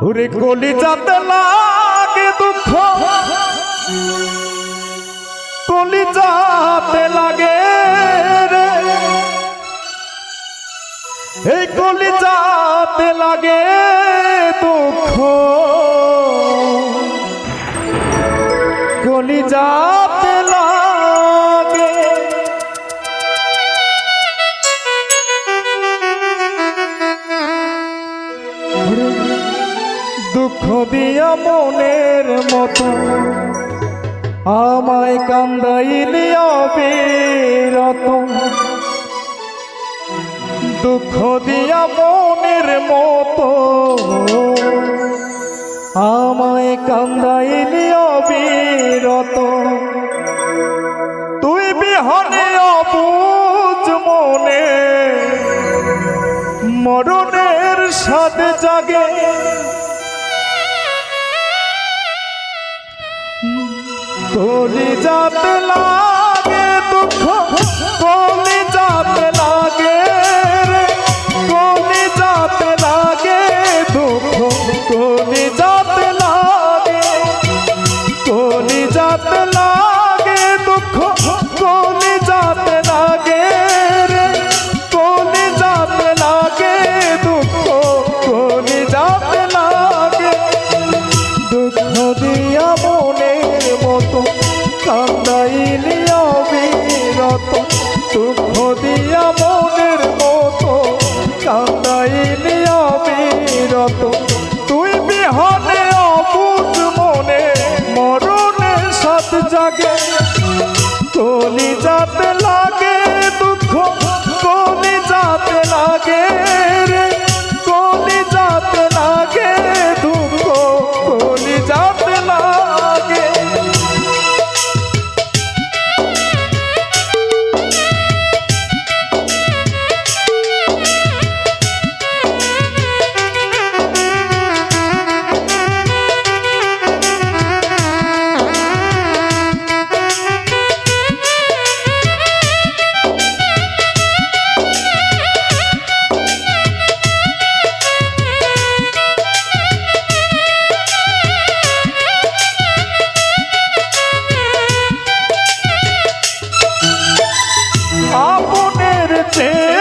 ওরে কলি যাতে লাগে দুঃখ। কলি যাতে লাগে এই কলি যাতে লাগে দুঃখ। কলি যাতে মতো আমায় কান্দাইলি অবিরত। দুঃখ দিয়া মনের মতো আমায় কান্দাইলি অবিরত। তুই বিহনে অপুজ মনে মরণের সাথে জাগে। কলি যাতে লাগে দুঃখ কলি লাগে। কলি যাবে পেয়ে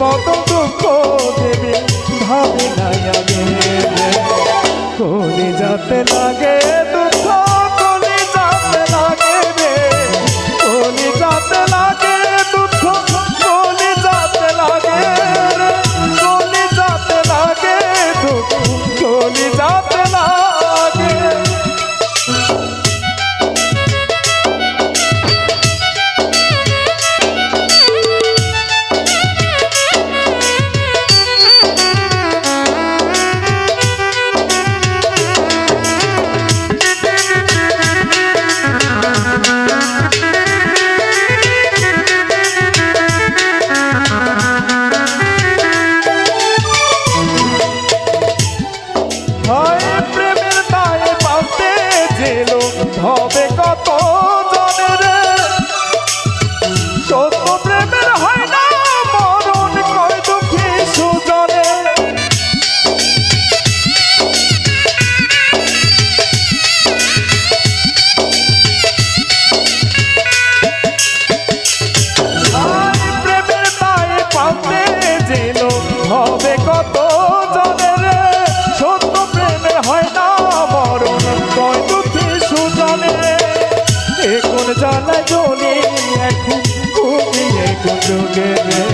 কত দুঃখ ভাবে যাতে লাগে cielo. জ্বালা জ্বলি এখন ঘুমিয়ে গুজুগে রে।